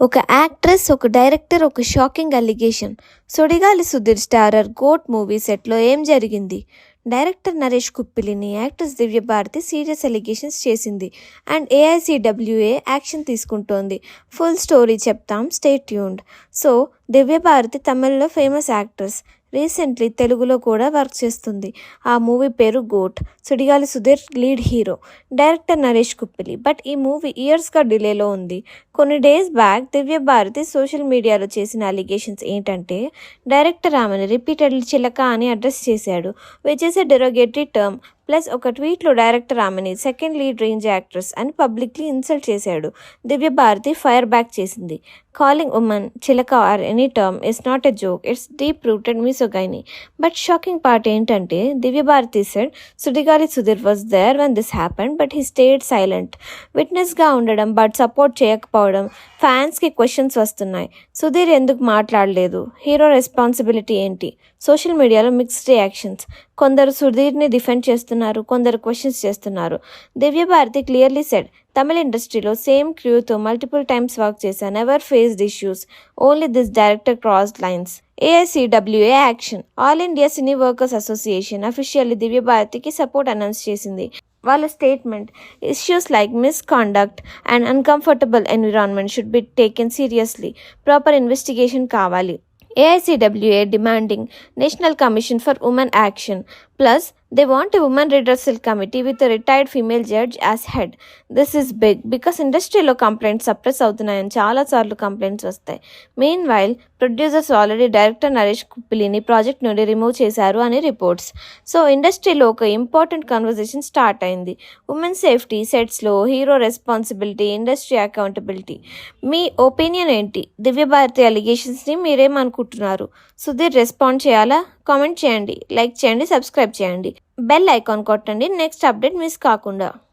ఒక యాక్ట్రెస్ ఒక డైరెక్టర్ ఒక shocking allegation. Sudigali Sudheer starrer GOAT movie సెట్లో ఏం జరిగింది? Director Naresh కుప్పిలిని actress Divya Bharathi serious allegations చేసింది అండ్ ఏఐసిడబ్ల్యూఏ యాక్షన్ తీసుకుంటోంది. ఫుల్ స్టోరీ చెప్తాం stay tuned so Divya Bharathi తమిళ్ళో famous actress. Recently తెలుగులో కూడా వర్క్ చేస్తుంది. ఆ మూవీ పేరు GOAT. Sudigali Sudheer lead hero. Director Naresh Kuppili. But ఈ మూవీ ఇయర్స్గా డిలేలో ఉంది. కొన్ని days back Divya Bharathi social media చేసిన అలిగేషన్స్ ఏంటంటే డైరెక్టర్ ఆమెను రిపీటెడ్లీ చిలక అని అడ్రస్ చేశాడు which is a derogatory term plus ఒక ట్వీట్లో డైరెక్టర్ ఆమెని సెకండ్ లీడ్ రేంజ్ యాక్ట్రెస్ అని పబ్లిక్లీ ఇన్సల్ట్ చేశాడు. దివ్య భారతి ఫైర్ బ్యాక్ చేసింది. కాలింగ్ ఉమెన్ చిలక or any term is not a joke it's deep rooted misogyny. But shocking part ఏంటంటే Divya Bharathi said Sudigali Sudheer was there when this happened but he stayed silent. విట్నెస్గా ఉండడం but support చేయకపోవడం ఫ్యాన్స్కి questions వస్తున్నాయి. సుధీర్ ఎందుకు మాట్లాడలేదు? Hero responsibility ఏంటి? Social media mixed reactions. కొందరు సుధీర్ని డిఫెండ్ చేస్తున్నారు కొందరు క్వశ్చన్స్ చేస్తున్నారు. దివ్య భారతి క్లియర్లీ సెడ్ తమిళ ఇండస్ట్రీలో సేమ్ క్రూతో మల్టిపుల్ టైమ్స్ వర్క్ చేశాను. Ever faced issues only this director cross lines AICWA action all India cine workers association officially Divya భారతికి సపోర్ట్ అనౌన్స్ చేసింది. వాళ్ళ statement issues like misconduct and uncomfortable environment should be taken seriously proper investigation కావాలి. AICWA demanding national commission for women action plus they want women redressal committee with retired female judge as head this is big because ఇండస్ట్రీలో complaints suppress అవుతున్నాయని చాలాసార్లు complaints వస్తాయి. Meanwhile producers already director Naresh కుప్పిలిని project నుండి remove చేశారు అని reports so ఇండస్ట్రీలో ఒక important conversation start అయింది. ఉమెన్ సేఫ్టీ సెట్స్లో హీరో రెస్పాన్సిబిలిటీ ఇండస్ట్రీ అకౌంటబిలిటీ మీ ఒపీనియన్ ఏంటి? దివ్య భారతి అలిగేషన్స్ని మీరేమనుకుంటున్నారు? సుధీర్ రెస్పాండ్ చేయాలా? కామెంట్ చేయండి లైక్ చేయండి సబ్స్క్రైబ్ చేయండి. బెల్ ఐకాన్ కొట్టండి నెక్స్ట్ అప్డేట్ మిస్ కాకుండా.